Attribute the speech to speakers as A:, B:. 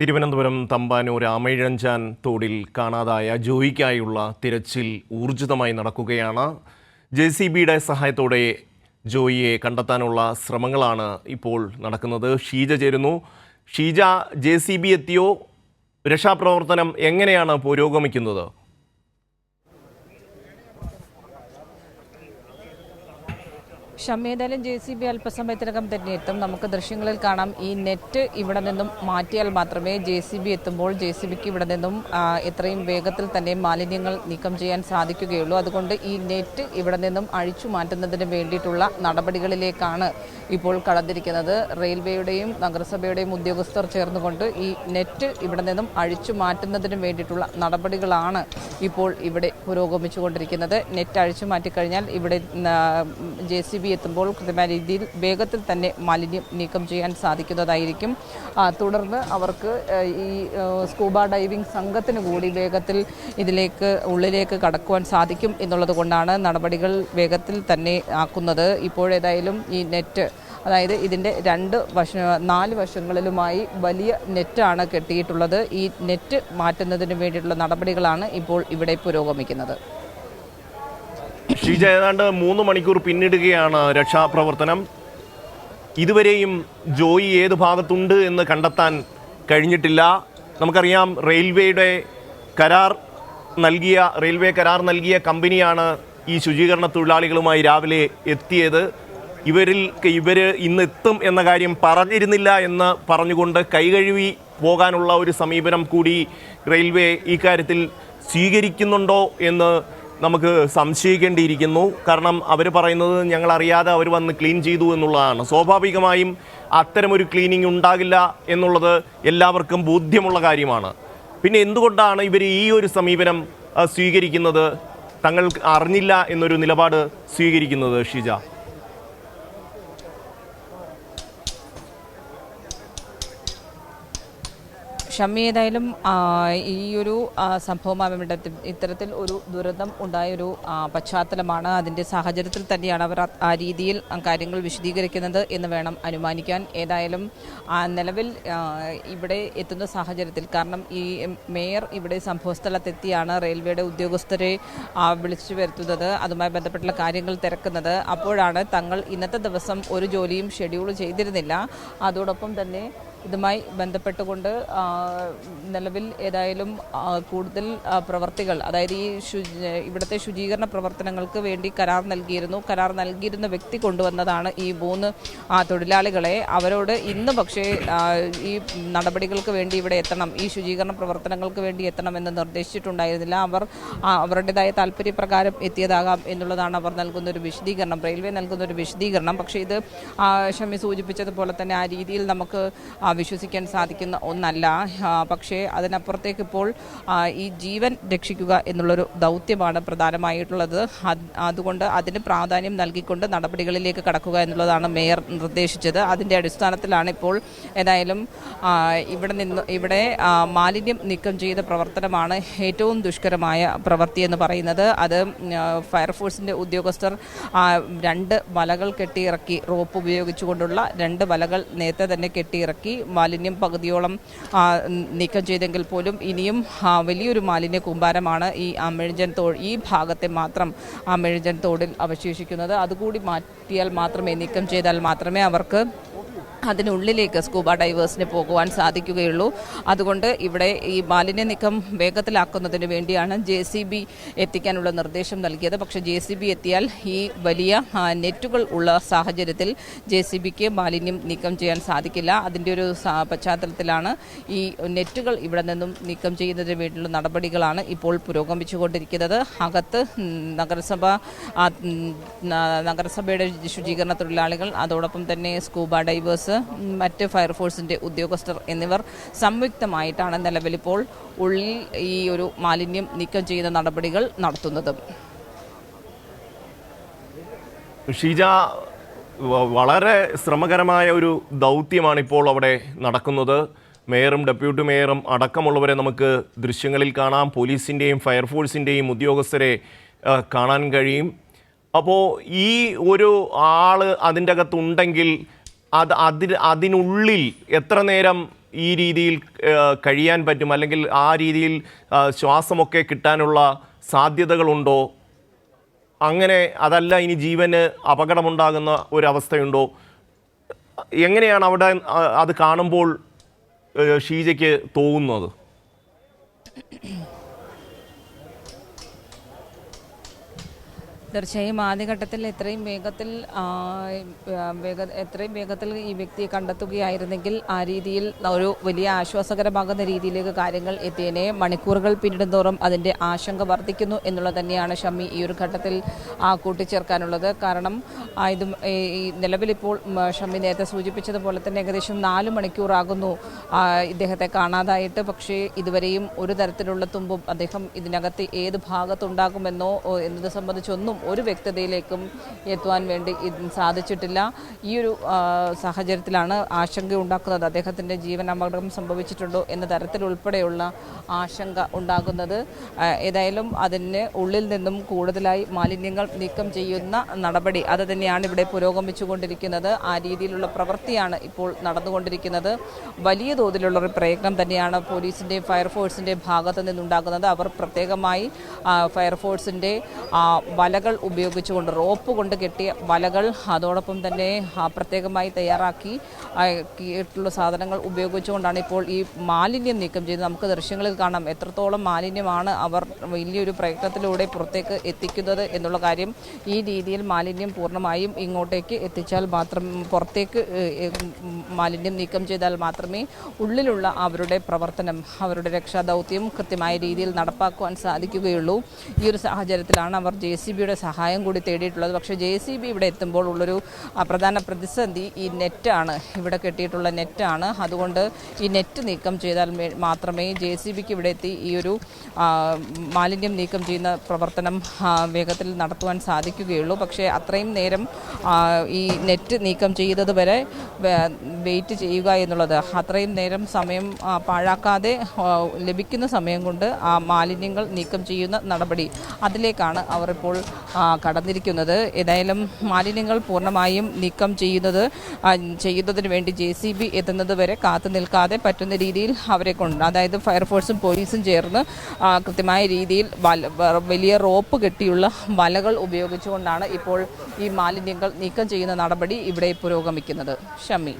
A: തിരുവനന്തപുരം തമ്പാനൂർ ആമയിഴഞ്ചാൻ തോടിൽ കാണാതായ ജോയിക്കായുള്ള തിരച്ചിൽ ഊർജിതമായി നടക്കുകയാണ്. ജെ സി ബിയുടെ സഹായത്തോടെ ജോയിയെ കണ്ടെത്താനുള്ള ശ്രമങ്ങളാണ് ഇപ്പോൾ നടക്കുന്നത്. ഷീജ ചേരുന്നു. ഷീജ ജെ സി ബി എത്തിയോ? രക്ഷാപ്രവർത്തനം എങ്ങനെയാണ് പുരോഗമിക്കുന്നത്?
B: ഷമ്മേതായാലും ജെ സി ബി അല്പസമയത്തിനകം തന്നെ എത്തും. നമുക്ക് ദൃശ്യങ്ങളിൽ കാണാം. ഈ നെറ്റ് ഇവിടെ നിന്നും മാറ്റിയാൽ മാത്രമേ ജെ സി ബി എത്തുമ്പോൾ ജെ സി ബിക്ക് ഇവിടെ നിന്നും എത്രയും വേഗത്തിൽ തന്നെ മാലിന്യങ്ങൾ നീക്കം ചെയ്യാൻ സാധിക്കുകയുള്ളൂ. അതുകൊണ്ട് ഈ നെറ്റ് ഇവിടെ നിന്നും അഴിച്ചു മാറ്റുന്നതിന് വേണ്ടിയിട്ടുള്ള നടപടികളിലേക്കാണ് ഇപ്പോൾ കടന്നിരിക്കുന്നത്. റെയിൽവേയുടെയും നഗരസഭയുടെയും ഉദ്യോഗസ്ഥർ ചേർന്നുകൊണ്ട് ഈ നെറ്റ് ഇവിടെ നിന്നും അഴിച്ചു മാറ്റുന്നതിന് വേണ്ടിയിട്ടുള്ള നടപടികളാണ് ഇപ്പോൾ ഇവിടെ പുരോഗമിച്ചുകൊണ്ടിരിക്കുന്നത്. നെറ്റ് അഴിച്ചു മാറ്റിക്കഴിഞ്ഞാൽ ഇവിടെ ജെ സി ബി എത്തുമ്പോൾ കൃത്യമായ രീതിയിൽ വേഗത്തിൽ തന്നെ മാലിന്യം നീക്കം ചെയ്യാൻ സാധിക്കുന്നതായിരിക്കും. തുടർന്ന് അവർക്ക് ഈ സ്കൂബ ഡൈവിംഗ് സംഘത്തിന് കൂടി വേഗത്തിൽ ഇതിലേക്ക് ഉള്ളിലേക്ക് കടക്കുവാൻ സാധിക്കും എന്നുള്ളത് കൊണ്ടാണ് നടപടികൾ വേഗത്തിൽ തന്നെ ആക്കുന്നത്. ഇപ്പോഴേതായാലും ഈ നെറ്റ് അതായത് ഇതിന്റെ രണ്ട് വശ നാല് വശങ്ങളിലുമായി വലിയ നെറ്റാണ് കെട്ടിയിട്ടുള്ളത്. ഈ നെറ്റ് മാറ്റുന്നതിന് വേണ്ടിയിട്ടുള്ള നടപടികളാണ് ഇപ്പോൾ ഇവിടെ പുരോഗമിക്കുന്നത്.
A: ഷീജ ഏതാണ്ട് മൂന്ന് മണിക്കൂർ പിന്നിടുകയാണ് രക്ഷാപ്രവർത്തനം. ഇതുവരെയും ജോയി ഏത് ഭാഗത്തുണ്ട് എന്ന് കണ്ടെത്താൻ കഴിഞ്ഞിട്ടില്ല. നമുക്കറിയാം റെയിൽവേയുടെ കരാർ നൽകിയ റെയിൽവേ കരാർ നൽകിയ കമ്പനിയാണ് ഈ ശുചീകരണ തൊഴിലാളികളുമായി രാവിലെ എത്തിയത്. ഇവരിൽ ഇവർ ഇന്ന് എത്തും എന്ന കാര്യം പറഞ്ഞിരുന്നില്ല എന്ന് പറഞ്ഞുകൊണ്ട് കൈകഴുകി പോകാനുള്ള ഒരു സമീപനം കൂടി റെയിൽവേ ഇക്കാര്യത്തിൽ കാര്യത്തിൽ സ്വീകരിക്കുന്നുണ്ടോ എന്ന് നമുക്ക് സംശയിക്കേണ്ടിയിരിക്കുന്നു. കാരണം അവർ പറയുന്നത് ഞങ്ങൾ അറിയാതെ അവർ വന്ന് ക്ലീൻ ചെയ്തു എന്നുള്ളതാണ്. സ്വാഭാവികമായും അത്തരമൊരു ക്ലീനിങ് ഉണ്ടാകില്ല എന്നുള്ളത് എല്ലാവർക്കും ബോധ്യമുള്ള കാര്യമാണ്. പിന്നെ എന്തുകൊണ്ടാണ് ഇവർ ഈ ഒരു സമീപനം സ്വീകരിക്കുന്നത്? തങ്ങൾ അറിഞ്ഞില്ല എന്നൊരു നിലപാട് സ്വീകരിക്കുന്നത് ഷിജ?
B: ഷമ്മി ഏതായാലും ഈ ഒരു ആ, സംഭവം ഇടത്തിൽ ഇത്തരത്തിൽ ഒരു ദുരന്തം ഉണ്ടായൊരു പശ്ചാത്തലമാണ്. അതിന്റെ സാഹചര്യത്തിൽ തന്നെയാണ് അവർ ആ- രീതിയിൽ കാര്യങ്ങൾ വിശദീകരിക്കുന്നത് എന്ന് വേണം അനുമാനിക്കാൻ. ഏതായാലും നിലവിൽ ഇവിടെ എത്തുന്ന സാഹചര്യത്തിൽ കാരണം ഈ മേയർ ഇവിടെ സംഭവസ്ഥലത്തെത്തിയാണ് റെയിൽവേയുടെ ഉദ്യോഗസ്ഥരെ വിളിച്ചു വരുത്തുന്നത് അതുമായി ബന്ധപ്പെട്ടുള്ള കാര്യങ്ങൾ തിരക്കുന്നത്. അപ്പോഴാണ് തങ്ങൾ ഇന്നത്തെ ദിവസം ഒരു ജോലിയും ഷെഡ്യൂൾ ചെയ്തിരുന്നില്ല. അതോടൊപ്പം തന്നെ ഇതുമായി ബന്ധപ്പെട്ടുകൊണ്ട് നിലവിൽ ഏതായാലും കൂടുതൽ പ്രവർത്തികൾ അതായത് ഈ ഇവിടുത്തെ ശുചീകരണ പ്രവർത്തനങ്ങൾക്ക് വേണ്ടി കരാർ നൽകിയിരുന്നു. കരാർ നൽകിയിരുന്ന വ്യക്തി കൊണ്ടുവന്നതാണ് ഈ മൂന്ന് തൊഴിലാളികളെ. അവരോട് ഇന്ന് പക്ഷേ ഈ നടപടികൾക്ക് വേണ്ടി ഇവിടെ എത്തണം ഈ ശുചീകരണ പ്രവർത്തനങ്ങൾക്ക് വേണ്ടി എത്തണമെന്ന് നിർദ്ദേശിച്ചിട്ടുണ്ടായിരുന്നില്ല. അവർ അവരുടേതായ താല്പര്യപ്രകാരം എത്തിയതാകാം എന്നുള്ളതാണ് അവർ നൽകുന്ന ഒരു വിശദീകരണം. റെയിൽവേ നൽകുന്ന ഒരു വിശദീകരണം. പക്ഷേ ഇത് ഷമി സൂചിപ്പിച്ചതുപോലെ തന്നെ ആ രീതിയിൽ നമുക്ക് വിശ്വസിക്കാൻ സാധിക്കുന്ന ഒന്നല്ല. പക്ഷേ അതിനപ്പുറത്തേക്ക് ഇപ്പോൾ ഈ ജീവൻ രക്ഷിക്കുക എന്നുള്ളൊരു ദൗത്യമാണ് പ്രധാനമായിട്ടുള്ളത്. അതുകൊണ്ട് അതിന് പ്രാധാന്യം നൽകിക്കൊണ്ട് നടപടികളിലേക്ക് കടക്കുക എന്നുള്ളതാണ് മേയർ നിർദ്ദേശിച്ചത്. അതിന്റെ അടിസ്ഥാനത്തിലാണ് ഇപ്പോൾ ഏതായാലും ഇവിടെ നിന്ന് ഇവിടെ മാലിന്യം നീക്കം ചെയ്ത പ്രവർത്തനമാണ് ഏറ്റവും ദുഷ്കരമായ പ്രവൃത്തി എന്ന് പറയുന്നത്. അത് ഫയർഫോഴ്സിന്റെ ഉദ്യോഗസ്ഥർ രണ്ട് വലകൾ കെട്ടിയിറക്കി റോപ്പ് ഉപയോഗിച്ചുകൊണ്ടുള്ള രണ്ട് വലകൾ നേരത്തെ തന്നെ കെട്ടിയിറക്കി മാലിന്യം പകുതിയോളം നീക്കം ചെയ്തെങ്കിൽ പോലും ഇനിയും വലിയൊരു മാലിന്യ കൂമ്പാരമാണ് ഈ അമിഴ്ജൻ തോട് ഈ ഭാഗത്തെ മാത്രം അമിഴ്ജൻ തോടിൽ അവശേഷിക്കുന്നത്. അതുകൂടി മാറ്റിയാൽ മാത്രമേ നീക്കം ചെയ്താൽ മാത്രമേ അവർക്ക് അതിനുള്ളിലേക്ക് സ്കൂബ ഡൈവേഴ്സിന് പോകുവാൻ സാധിക്കുകയുള്ളൂ. അതുകൊണ്ട് ഇവിടെ ഈ മാലിന്യ നീക്കം വേഗത്തിലാക്കുന്നതിന് വേണ്ടിയാണ് ജെ സി ബി എത്തിക്കാനുള്ള നിർദ്ദേശം നൽകിയത്. പക്ഷേ ജെ സി ബി എത്തിയാൽ ഈ വലിയ നെറ്റുകൾ ഉള്ള സാഹചര്യത്തിൽ ജെ സി ബിക്ക് മാലിന്യം നീക്കം ചെയ്യാൻ സാധിക്കില്ല. അതിന്റെ ഒരു പശ്ചാത്തലത്തിലാണ് ഈ നെറ്റുകൾ ഇവിടെ നിന്നും നീക്കം ചെയ്യുന്നതിന് വേണ്ടിയുള്ള നടപടികളാണ് ഇപ്പോൾ പുരോഗമിച്ചുകൊണ്ടിരിക്കുന്നത്. അകത്ത് നഗരസഭ നഗരസഭയുടെ ശുചീകരണ തൊഴിലാളികൾ അതോടൊപ്പം തന്നെ സ്കൂബ ഡൈവേഴ്സ് മറ്റ് ഫയർഫോഴ്സിന്റെ ഉദ്യോഗസ്ഥർ എന്നിവർ സംയുക്തമായിട്ടാണ് നിലവിലിപ്പോൾ ഉള്ളിൽ ഈ ഒരു മാലിന്യം നീക്കം ചെയ്യുന്ന നടപടികൾ നടത്തുന്നത്.
A: ഷീജ വളരെ ശ്രമകരമായ ഒരു ദൗത്യമാണ് ഇപ്പോൾ അവിടെ നടക്കുന്നത്. മേയറും ഡെപ്യൂട്ടി മേയറും അടക്കമുള്ളവരെ നമുക്ക് ദൃശ്യങ്ങളിൽ കാണാം. പോലീസിന്റെയും ഫയർഫോഴ്സിന്റെയും ഉദ്യോഗസ്ഥരെ കാണാൻ കഴിയും. അപ്പോൾ ഈ ഒരു ആൾ അതിന്റെ അകത്തുണ്ടെങ്കിൽ അത് അതിന് അതിനുള്ളിൽ എത്ര നേരം ഈ രീതിയിൽ കഴിയാൻ പറ്റും? അല്ലെങ്കിൽ ആ രീതിയിൽ ശ്വാസമൊക്കെ കിട്ടാനുള്ള സാധ്യതകളുണ്ടോ? അങ്ങനെ അതല്ല ഇനി ജീവന് അപകടമുണ്ടാകുന്ന ഒരവസ്ഥയുണ്ടോ? എങ്ങനെയാണ് അവിടെ അത് കാണുമ്പോൾ ഷീജയ്ക്ക് തോന്നുന്നത്?
B: തീർച്ചയായും ആദ്യഘട്ടത്തിൽ എത്രയും വേഗത്തിൽ വേഗ എത്രയും വേഗത്തിൽ ഈ വ്യക്തിയെ കണ്ടെത്തുകയായിരുന്നെങ്കിൽ ആ രീതിയിൽ ഒരു വലിയ ആശ്വാസകരമാകുന്ന രീതിയിലേക്ക് കാര്യങ്ങൾ എത്തിയനെ. മണിക്കൂറുകൾ പിന്നിടുന്തോറും അതിന്റെ ആശങ്ക വർദ്ധിക്കുന്നു എന്നുള്ളത് തന്നെയാണ് ഷമ്മി ഈ ഒരു ഘട്ടത്തിൽ കൂട്ടിച്ചേർക്കാനുള്ളത്. കാരണം ഇത് ഈ നിലവിലിപ്പോൾ ഷമ്മി നേരത്തെ സൂചിപ്പിച്ചതുപോലെ തന്നെ ഏകദേശം നാല് മണിക്കൂറാകുന്നു ഇദ്ദേഹത്തെ കാണാതായിട്ട്. പക്ഷേ ഇതുവരെയും ഒരു തരത്തിലുള്ള തുമ്പും അദ്ദേഹം ഇതിനകത്ത് ഏത് ഭാഗത്തുണ്ടാകുമെന്നോ എന്നത് സംബന്ധിച്ചൊന്നും ഒരു വ്യക്തതയിലേക്കും എത്തുവാൻ വേണ്ടി സാധിച്ചിട്ടില്ല. ഈ ഒരു സാഹചര്യത്തിലാണ് ആശങ്ക ഉണ്ടാക്കുന്നത്. അദ്ദേഹത്തിന്റെ ജീവൻ അപകടം സംഭവിച്ചിട്ടുണ്ടോ എന്ന തരത്തിലുൾപ്പെടെയുള്ള ആശങ്ക ഉണ്ടാകുന്നത്. ഏതായാലും അതിന് ഉള്ളിൽ നിന്നും കൂടുതലായി മാലിന്യങ്ങൾ നീക്കം ചെയ്യുന്ന നടപടി അത് തന്നെയാണ് ഇവിടെ പുരോഗമിച്ചുകൊണ്ടിരിക്കുന്നത്. ആ രീതിയിലുള്ള പ്രവൃത്തിയാണ് ഇപ്പോൾ നടന്നുകൊണ്ടിരിക്കുന്നത്. വലിയ തോതിലുള്ള ഒരു പ്രയത്നം തന്നെയാണ് പോലീസിന്റെയും ഫയർഫോഴ്സിന്റെയും ഭാഗത്ത് നിന്നുണ്ടാകുന്നത്. അവർ പ്രത്യേകമായി ഫയർഫോഴ്സിന്റെ ആ, ഉപയോഗിച്ചുകൊണ്ട് റോപ്പ് കൊണ്ട് കെട്ടിയ വലകൾ അതോടൊപ്പം തന്നെ പ്രത്യേകമായി തയ്യാറാക്കി ആ, സാധനങ്ങൾ ഉപയോഗിച്ചുകൊണ്ടാണ് ഇപ്പോൾ ഈ മാലിന്യം നീക്കം ചെയ്ത് നമുക്ക് ദൃശ്യങ്ങളിൽ കാണാം എത്രത്തോളം മാലിന്യമാണ് അവർ വലിയൊരു പ്രയത്നത്തിലൂടെ പുറത്തേക്ക് എത്തിക്കുന്നത് എന്നുള്ള കാര്യം. ഈ രീതിയിൽ മാലിന്യം പൂർണമായും ഇങ്ങോട്ടേക്ക് എത്തിച്ചാൽ മാത്രം പുറത്തേക്ക് മാലിന്യം നീക്കം ചെയ്താൽ മാത്രമേ ഉള്ളിലുള്ള അവരുടെ പ്രവർത്തനം അവരുടെ രക്ഷാദൗത്യം കൃത്യമായ രീതിയിൽ നടപ്പാക്കുവാൻ സാധിക്കുകയുള്ളൂ. ഈ ഒരു സാഹചര്യത്തിലാണ് അവർ ജെ സി ബിയുടെ സഹായം കൂടി തേടിയിട്ടുള്ളത്. പക്ഷേ ജെ സി ബി ഇവിടെ എത്തുമ്പോൾ ഉള്ളൊരു പ്രധാന പ്രതിസന്ധി ഈ നെറ്റാണ്. ഇവിടെ കെട്ടിയിട്ടുള്ള നെറ്റാണ്. അതുകൊണ്ട് ഈ നെറ്റ് നീക്കം ചെയ്താൽ മാത്രമേ ജെ സി ബിക്ക് ഇവിടെ എത്തി ഈ ഒരു മാലിന്യം നീക്കം ചെയ്യുന്ന പ്രവർത്തനം വേഗത്തിൽ നടത്തുവാൻ സാധിക്കുകയുള്ളൂ. പക്ഷേ അത്രയും നേരം ഈ നെറ്റ് നീക്കം ചെയ്തത് വരെ വെയിറ്റ് ചെയ്യുക എന്നുള്ളത് അത്രയും നേരം സമയം പാഴാക്കാതെ ലഭിക്കുന്ന സമയം കൊണ്ട് ആ മാലിന്യങ്ങൾ നീക്കം ചെയ്യുന്ന നടപടി അതിലേക്കാണ് അവർ ഇപ്പോൾ കടന്നിരിക്കുന്നത്. ഏതായാലും മാലിന്യങ്ങൾ പൂർണമായും നീക്കം ചെയ്യുന്നത് ചെയ്യുന്നതിന് വേണ്ടി ജെ സി ബി എത്തുന്നത് വരെ കാത്തു നിൽക്കാതെ പറ്റുന്ന രീതിയിൽ അവരെ കൊണ്ട് അതായത് ഫയർഫോഴ്സും പോലീസും ചേർന്ന് കൃത്യമായ രീതിയിൽ വലിയ റോപ്പ് കെട്ടിയുള്ള വലകൾ ഉപയോഗിച്ചുകൊണ്ടാണ് ഇപ്പോൾ ഈ മാലിന്യങ്ങൾ നീക്കം ചെയ്യുന്ന നടപടി ഇവിടെ പുരോഗമിക്കുന്നത്. ഷമി